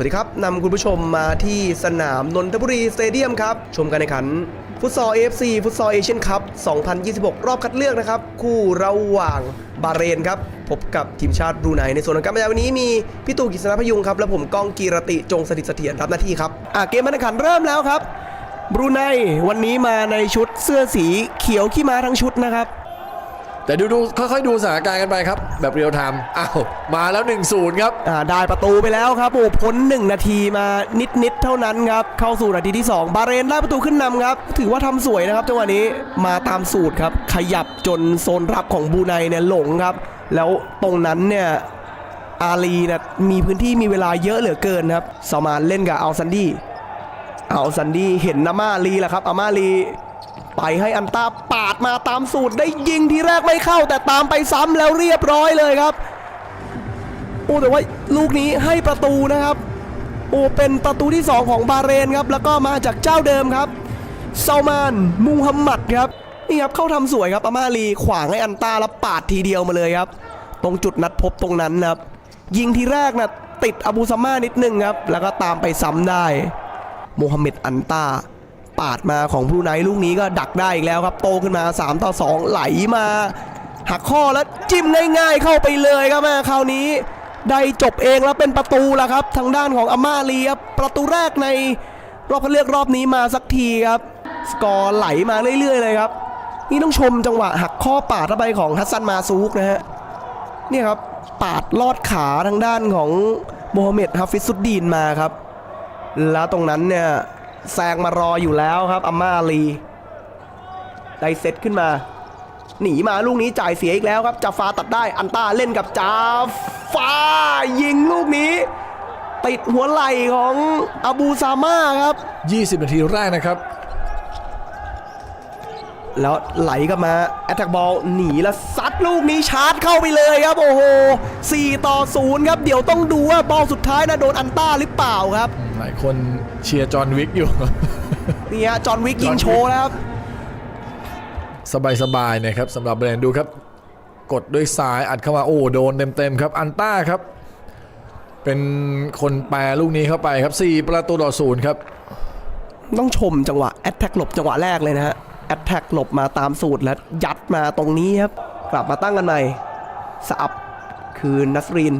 วัสดีครับนำคุณผู้ชมมาที่สนามนนทบุรีสเตเดียมครับ ชมการแข่งขัน ฟุตซอล AFC ฟุตซอลเอเชียนคัพ 2026 รอบคัดเลือกนะครับ คู่ระหว่างบาเรนครับ พบกับทีมชาติบรูไนในส่วนของการบรรยายวันนี้มีพี่ตู่กิษณพยุงครับ และผมก้องกีรติจงสถิตเสถียรรับหน้าที่ครับอะเกมการแข่งขันเริ่มแล้วครับบรูไนวันนี้มาในชุดเสื้อสีเขียวขี้ม้าทั้งชุดนะครับ แต่ดูดูค่อยๆดูสถานการณ์กันไปครับ แบบเรียลไทม์อ้าวมาแล้ว 1-0 ครับ อ่าได้ประตูไปแล้วครับโอ้พ้น 1 นาทีมานิดๆเท่านั้นครับ เข้าสู่นาทีที่ 2 บาเรนได้ประตูขึ้นนำครับ ถือว่าทำสวยนะครับจังหวะนี้มาตามสูตรครับ ขยับจนโซนรับของบูไนเนี่ยหลงครับ แล้วตรงนั้นเนี่ยอาลีนะมีพื้นที่มีเวลาเยอะเหลือเกินครับสมานเล่นกับอัลซันดี้อัลซันดี้เห็นนามาลีแหละครับอามาลี ไปให้อันตาปาดมาตามสูตรได้ยิงทีแรกไม่เข้า แต่ตามไปซ้ำแล้วเรียบร้อยเลยครับ โอ้แต่ว่าลูกนี้ให้ประตูนะครับ โอ้เป็นประตูที่ 2 ของบาเรนครับ แล้วก็มาจากเจ้าเดิมครับซาลมานมูฮัมหมัดครับนี่ครับเข้าทำสวยครับอามาลีขวางให้อันตาแล้วปาดทีเดียวมาเลยครับ ตรงจุดนัดพบตรงนั้นนะครับ ยิงทีแรกนะติดอบูซาม่านิดนึงครับ แล้วก็ตามไปซ้ำได้โมฮัมเหม็ดอันตา ปาดมาของบรูไนลูกนี้ก็ดักได้อีกแล้วครับ โตขึ้นมา 3 ต่อ 2 ไหลมา หักข้อแล้วจิ้มง่ายๆเข้าไปเลยครับม่คราวนี้ ได้จบเองแล้วเป็นประตูแล้วครับ ทางด้านของอามาลีครับประตูแรกในรอบคัดเลือกรอบนี้มาสักทีครับสกอร์ไหลมาเรื่อยๆเลยครับนี่ต้องชมจังหวะหักข้อปาดเข้าไปของฮัสซันมาซูกนะฮะเนี่ยครับปาดลอดขาทางด้านของโมฮัมเหม็ดฮัฟฟิซซุดดีนมาครับ แล้วตรงนั้นเนี่ย แซงมารออยู่แล้วครับอาม่าลีได้เซตขึ้นมา หนีมาลูกนี้จ่ายเสียอีกแล้วครับจาฟาตัดได้อันต้าเล่นกับจาฟายิงลูกนี้ ติดหัวไหล่ของอบูซาม่าครับ 20 นาทีแรกนะครับ แล้วไหลกลับมาแอตแทกบอลหนีแล้วซัดลูกนี้ชาร์จเข้าไปเลยครับ โอ้โห 4 ต่อ 0 ครับ เดี๋ยวต้องดูว่าบอลสุดท้ายนะโดนอันต้าหรือเปล่าครับ หลายคน เชียร์จอห์นวิกอยู่ นี่ฮะจอห์นวิกยิงโชว์แล้วครับสบายๆนะครับสำหรับแบรนด์ดูครับ กดด้วยซ้ายอัดเข้ามาโอ้โดนเต็มๆครับอันต้าครับ เป็นคนแปรลูกนี้เข้าไปครับ 4 ประตูต่อศูนย์ครับ ต้องชมจังหวะแอตแทกหลบจังหวะแรกเลยนะฮะแอตแทกหลบมาตามสูตรแล้วยัดมาตรงนี้ครับ กลับมาตั้งกันใหม่สอับคืนนัสริน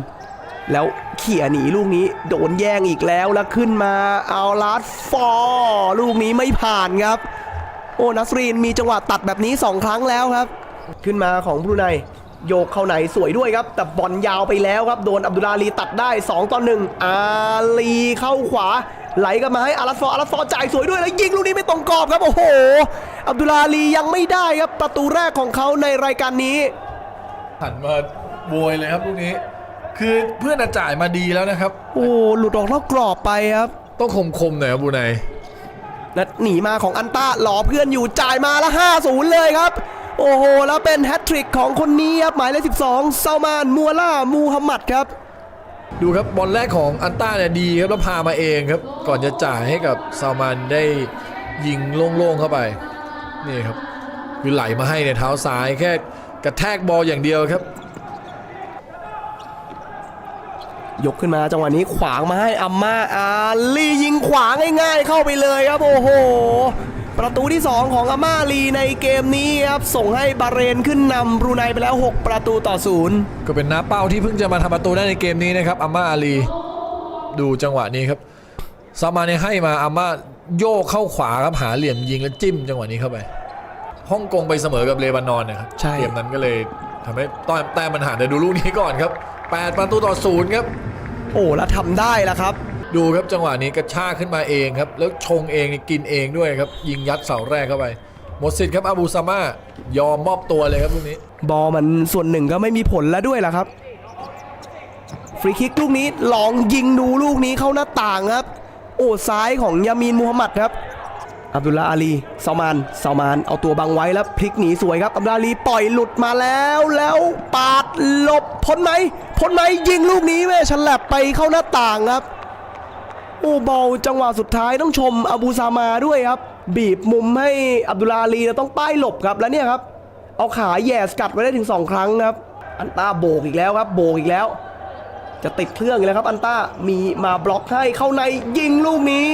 แล้ว เขี่ยหนีลูกนี้โดนแย่งอีกแล้วแล้วขึ้นมาเอาลาดฟอร์ลูกนี้ไม่ผ่านครับ โอ้นัสรินมีจังหวะตัดแบบนี้ 2 ครั้งแล้วครับ ขึ้นมาของบรูไนโยกเข้าไหนสวยด้วยครับ แต่บอลยาวไปแล้วครับ โดนอับดุลาลีตัดได้ 2ต่อ1อาลีเข้าขวา ไหลกันมาให้อารัสฟอร์อารัสฟอร์จ่ายสวยด้วยแล้วยิงลูกนี้ไม่ตรงกรอบครับโอ้โห อับดุลาลียังไม่ได้ครับประตูแรกของเขาในรายการนี้หันมาโวยเลยครับลูกนี้ คือเพื่อนอะจ่ายมาดีแล้วนะครับ โอ้หลุดออกนอกกรอบไปครับ ต้องคมๆหน่อยครับบูไนและหนีมาของอันต้าหลอเพื่อนอยู่จ่ายมาแล้ว5-0เลยครับ โอ้โห แล้วเป็นแฮตทริกของคนนี้ครับ หมายเลข12ซามานมัวล่ามูฮัมหมัดครับ ดูครับบอลแรกของอันต้าเนี่ยดีครับแล้วพามาเองครับ ก่อนจะจ่ายให้กับซามันได้ยิงโล่งๆเข้าไป นี่ครับคือไหลมาให้ในเท้าซ้ายแค่กระแทกบอลอย่างเดียวครับ ยกขึ้นมาจังหวะนี้ขวางมาให้อัมมาอาลียิงขวางง่าย ๆ เข้าไปเลยครับโอ้โห ประตูที่ 2 ของอาม่าลีในเกมนี้ครับส่งให้บาห์เรนขึ้นนำบรูไนไปแล้ว 6 ประตูต่อศูนย์ก็เป็นน้าเป้าที่เพิ่งจะมาทำประตูได้ในเกมนี้นะครับอาม่าอาลี ดูจังหวะนี้ครับซามาเนี่ยให้มาอาม่าโยกเข้าขวาครับหาเหลี่ยมยิงแล้วจิ้มจังหวะนี้เข้าไปฮ่องกงไปเสมอกับเลบานอนนะครับใช่เกมนั้นก็เลยทำให้ต้อยแต้มมันห่างแต่ดูลูกนี้ก่อนครับแปดประตูต่อศูนย์ครับ โอ้แล้วทำได้แล้วครับ ดูครับจังหวะนี้กระชากขึ้นมาเองครับ แล้วชงเองนี่กินเองด้วยครับ ยิงยัดเสาแรกเข้าไป หมดสิทธิ์ครับอาบูซาม่ายอมมอบตัวเลยครับลูกนี้ บอลมันส่วนหนึ่งก็ไม่มีผลแล้วด้วยล่ะครับ ฟรีคิกลูกนี้ลองยิงดูลูกนี้เข้าหน้าต่างครับ โอ้ซ้ายของยามีนมูฮัมหมัดครับ อับดุลลาอาลีซามานซามาน เอาตัวบังไว้แล้วพลิกหนีสวยครับอับดุลลาอาลีปล่อยหลุดมาแล้วแล้วปาดหลบพ้นไหมพ้นไหมยิงลูกนี้แม่ฉลับไปเข้าหน้าต่างครับ โอ้บอลจังหวะสุดท้ายต้องชมอบูซามาด้วยครับ บีบมุมให้อับดุลลาอาลีต้องป้ายหลบครับแล้วเนี่ยครับเอาขาแย่สกัดไว้ได้ถึง 2 ครั้งนะครับ อันต้าโบกอีกแล้วครับ โบกอีกแล้ว จะติดเครื่องแล้วครับ อันต้ามีมาบล็อกให้เข้าในยิงลูกนี้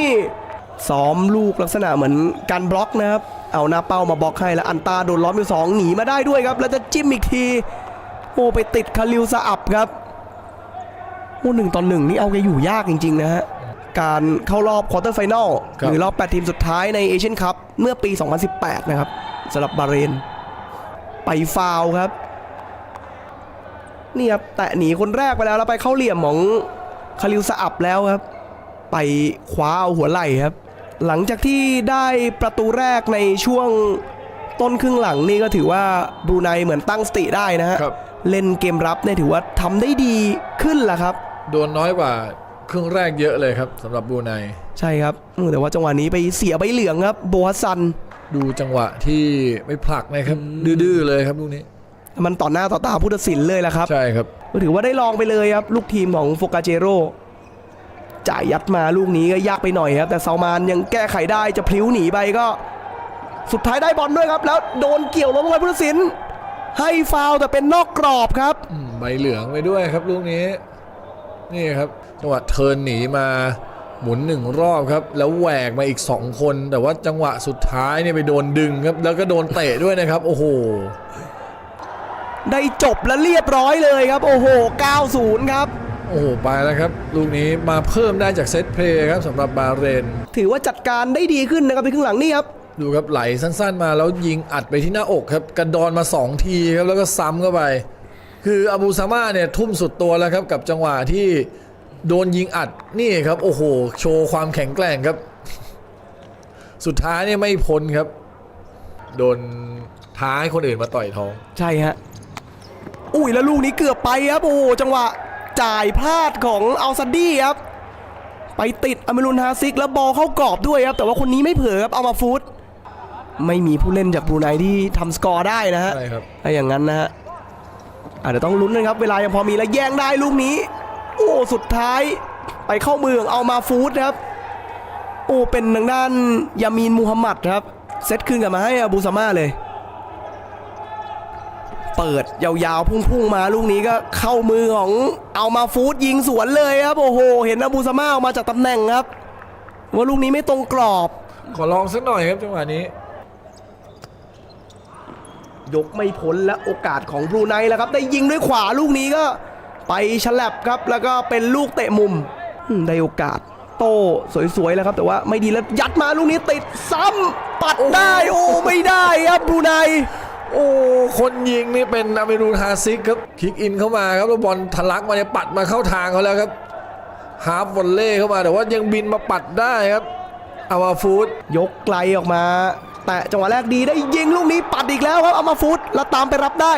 ซ้อมลูกลักษณะเหมือนการบล็อกนะครับ เอาหน้าเป้ามาบล็อกให้แล้วอันตาโดนล้อมอยู่สองหนีมาได้ด้วยครับ แล้วจะจิ้มอีกที โอ้ไปติดคาริวสะอับครับโอ้หนึ่งต่อหนึ่งนี่เอาแกอยู่ยากจริง ๆ นะฮะ การเข้ารอบควอเตอร์ไฟแนลครับหรือรอบ 8 ทีมสุดท้ายในเอเชียนคัพเมื่อปี 2018 นะครับสำหรับบาห์เรน ไปฟาวล์ครับนี่ครับแตะหนีคนแรกไปแล้วแล้วไปเข้าเหลี่ยมของคาริวสะอับแล้วครับ ไปคว้าเอาหัวไหล่ครับ หลังจากที่ได้ประตูแรกในช่วงต้นครึ่งหลังนี่ก็ถือว่าบรูไนเหมือนตั้งสติได้นะฮะครับเล่นเกมรับเนี่ยถือว่าทำได้ดีขึ้นแหละครับ โดนน้อยกว่าครึ่งแรกเยอะเลยครับสำหรับบรูไนใช่ครับอืมแต่ว่าจังหวะนี้ไปเสียใบเหลืองครับโบฮัสซัน ดูจังหวะที่ไม่ผลักนะครับดื้อๆเลยครับลูกนี้ มันต่อหน้าต่อตาผู้ตัดสินเลยแหละครับใช่ครับก็ถือว่าได้ลองไปเลยครับลูกทีมของโฟกาเจโร่ จ่ายยัดมาลูกนี้ก็ยากไปหน่อยครับ แต่ซาวมานยังแก้ไขได้จะพลิ้วหนีไปก็ สุดท้ายได้บอลด้วยครับ แล้วโดนเกี่ยวล้มลงไปผู้ตัดสินให้ฟาวล์แต่เป็นนอกกรอบครับอืมใบเหลืองไปด้วยครับลูกนี้ นี่ครับจังหวะเทิร์นหนีมาหมุนหนึ่งรอบครับ แล้วแหวกมาอีก 2 คน แต่ว่าจังหวะสุดท้ายเนี่ยไปโดนดึงครับ แล้วก็โดนเตะด้วยนะครับ โอ้โห ได้จบและเรียบร้อยเลยครับ โอ้โห 90 ครับ โอ้โหไปแล้วครับ ลูกนี้มาเพิ่มได้จากเซตเพลย์ครับสำหรับบาห์เรน ถือว่าจัดการได้ดีขึ้นนะครับในครึ่งหลังนี่ครับดูครับไหลสั้นๆมาแล้วยิงอัดไปที่หน้าอกครับกระดอนมา 2 ทีครับแล้วก็ซ้ำเข้าไป คืออาบูซาม่าเนี่ยทุ่มสุดตัวแล้วครับกับจังหวะที่โดนยิงอัดนี่ครับโอ้โห โชว์ความแข็งแกร่งครับ สุดท้ายเนี่ยไม่พ้นครับ โดนท้าให้คนอื่นมาต่อยท้อง ใช่ฮะอุ้ยแล้วลูกนี้เกือบไปครับโอ้โหจังหวะ จ่ายพลาดของอัลซัดดี้ครับ ไปติดอเมรุนฮาซิกแล้วบอลเข้ากรอบด้วยครับ แต่ว่าคนนี้ไม่เผลอครับเอามาฟุตไม่มีผู้เล่นจากบรูไนที่ทำสกอร์ได้นะฮะใช่ครับถ้าอย่างนั้นนะฮะอาจจะเดี๋ยวต้องลุ้นนะครับ เวลายังพอมีแล้วแย่งได้ลูกนี้ โอ้สุดท้ายไปเข้ามือของเอามาฟูดครับ โอ้เป็นทางด้านยามีนมูฮัมหมัดครับ เซตคืนกลับมาให้อาบูซาม่าเลย เปิดยาวๆ พุ่งๆมาลูกนี้ก็เข้ามือของเอามาฟูดยิงสวนเลยครับโอ้โห เห็นอาบูซาม่าออกมาจากตำแหน่งครับ ว่าลูกนี้ไม่ตรงกรอบ ขอลองสักหน่อยครับจังหวะนี้ ยกไม่พ้นและโอกาสของบรูไนแล้วครับ ได้ยิงด้วยขวาลูกนี้ก็ไปฉลับครับ แล้วก็เป็นลูกเตะมุมอืมได้โอกาสโต้สวยๆแล้วครับ แต่ว่าไม่ดีแล้วยัดมาลูกนี้ติดซ้ำปัดได้โอ้ไม่ได้ครับบรูไน โอ้ คนยิงนี่เป็นอาเมรูนฮาซิกครับคิกอินเข้ามาครับแล้วบอลทะลักมาเนี่ยปัดมาเข้าทางเขาแล้วครับฮาร์ฟวอลเล่เข้ามาแต่ว่ายังบินมาปัดได้ครับอามาฟูดยกไกลออกมา แต่จังหวะแรกดีได้ยิงลูกนี้ปัดอีกแล้วครับเอามาฟุตแล้วตามไปรับได้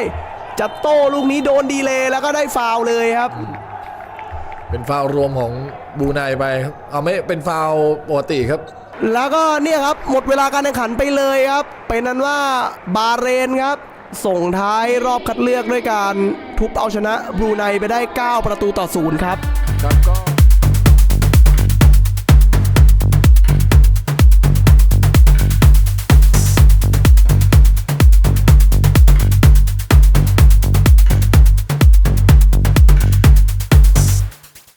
จะโต้ลูกนี้โดนดีเลยแล้วก็ได้ฟาวล์เลยครับ เป็นฟาวล์รวมของบรูไนไปครับเอาไม่เป็นฟาวล์ปกติครับ แล้วก็เนี่ยครับหมดเวลาการแข่งขันไปเลยครับ เป็นนั้นว่าบาเรนครับ ส่งท้ายรอบคัดเลือกด้วยการทุบเอาชนะบรูไนไปได้ 9 ประตูต่อศูนย์ครับครับก็